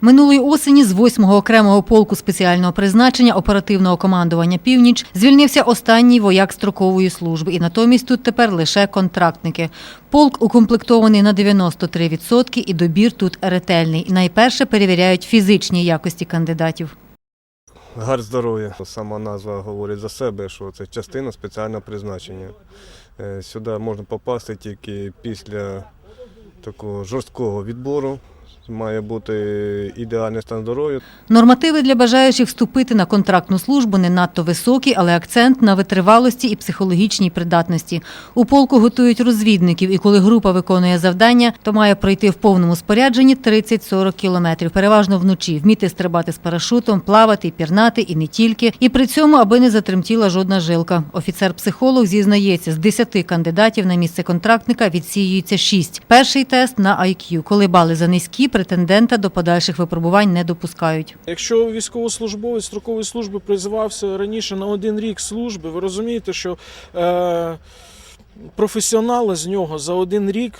Минулої осені з 8-го окремого полку спеціального призначення оперативного командування «Північ» звільнився останній вояк строкової служби, і натомість тут тепер лише контрактники. Полк укомплектований на 93% і добір тут ретельний. Найперше перевіряють фізичні якості кандидатів. Гард здоров'я. Сама назва говорить за себе, що це частина спеціального призначення. Е, Сюди можна попасти тільки після такого жорсткого відбору. Має бути ідеальний стан здоров'я. Нормативи для бажаючих вступити на контрактну службу не надто високі, але акцент на витривалості і психологічній придатності. У полку готують розвідників, і коли група виконує завдання, то має пройти в повному спорядженні 30-40 кілометрів, переважно вночі, вміти стрибати з парашутом, плавати, пірнати і не тільки. І при цьому, аби не затремтіла жодна жилка. Офіцер-психолог зізнається, з 10 кандидатів на місце контрактника відсіюється 6. Перший тест на IQ. Коли бали занизькі, претендента до подальших випробувань не допускають. Якщо військовослужбовець строкової служби призивався раніше на один рік служби, ви розумієте, що е, професіонала з нього за один рік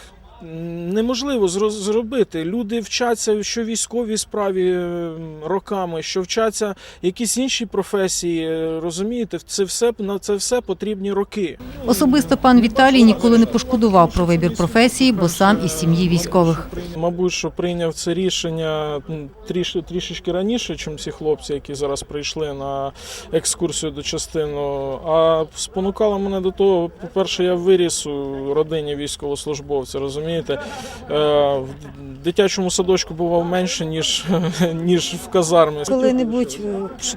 неможливо зробити. Люди вчаться, що військовій справі е, роками, що вчаться якісь інші професії. е, Розумієте, це все на це все потрібні роки. Особисто пан Віталій ніколи не пошкодував про вибір професії, бо сам із сім'ї військових. Мабуть, що прийняв це рішення м, тріш, трішечки раніше, ніж ці хлопці, які зараз прийшли на екскурсію до частину. А спонукало мене до того, по-перше, я виріс у родині військовослужбовця, розумієте? Е, в дитячому садочку бував менше, ніж, ніж в казармі. Коли-небудь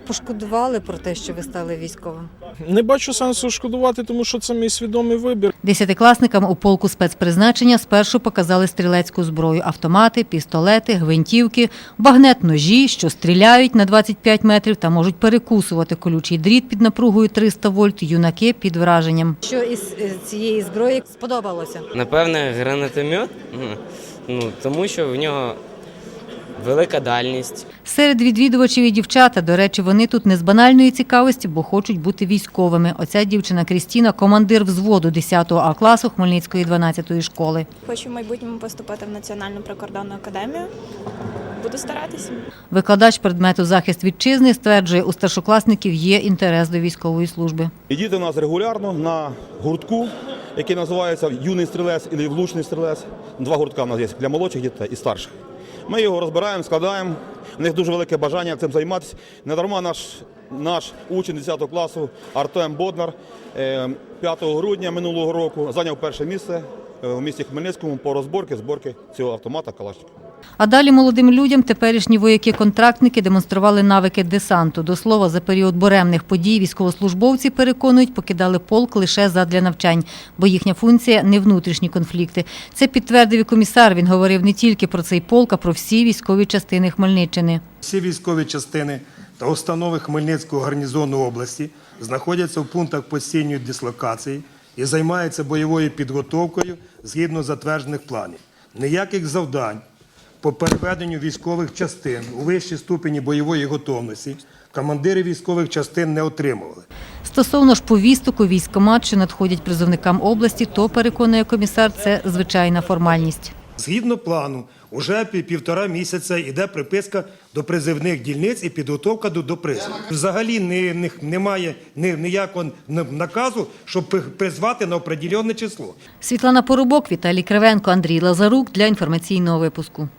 пошкодували про те, що ви стали військовим? Не бачу сенсу шкодувати, тому що це мій свідомий вибір. Десятикласникам у полку спецпризначення спершу показали стрілецьку зброю: автомати, пістолети, гвинтівки, багнет-ножі, що стріляють на 25 метрів та можуть перекусувати колючий дріт під напругою 300 вольт. Юнаки під враженням. Що із цієї зброї сподобалося? Напевне, гранатомет, ну, ну, тому що в нього велика дальність. Серед відвідувачів і дівчата, до речі, вони тут не з банальної цікавості, бо хочуть бути військовими. Оця дівчина Крістіна, командир взводу 10 А класу Хмельницької 12-ї школи. Хочу в майбутньому поступити в Національну прикордонну академію. Буду старатися. Викладач предмету захист вітчизни стверджує, у старшокласників є інтерес до військової служби. І діти у нас регулярно на гуртку, який називається юний стрілець і влучний стрілець. Два гуртка у нас є для молодших дітей і старших. Ми його розбираємо, складаємо. У них дуже велике бажання цим займатися. Недарма наш, наш учень 10 класу Артем Боднар е, 5 грудня минулого року зайняв перше місце в у місті Хмельницькому по розборці зборки цього автомата Калашникова. А далі молодим людям теперішні вояки-контрактники демонстрували навики десанту. До слова, за період буремних подій військовослужбовці переконують, покидали полк лише задля навчань, бо їхня функція не внутрішні конфлікти. Це підтвердив і комісар. Він говорив не тільки про цей полк, а про всі військові частини Хмельниччини. Всі військові частини та установи Хмельницького гарнізону області знаходяться в пунктах постійної дислокації і займаються бойовою підготовкою згідно затверджених планів. Ніяких завдань по переведенню військових частин у вищі ступені бойової готовності командири військових частин не отримували. Стосовно ж повісток у військкомат, що надходять призовникам області, то переконує комісар, це звичайна формальність. Згідно плану, уже півтора місяця йде приписка до призивних дільниць і підготовка до, призову. Взагалі не, не, немає ні, ніякого наказу, щоб призвати на определенне число. Світлана Поробок, Віталій Кривенко, Андрій Лазарук для інформаційного випуску.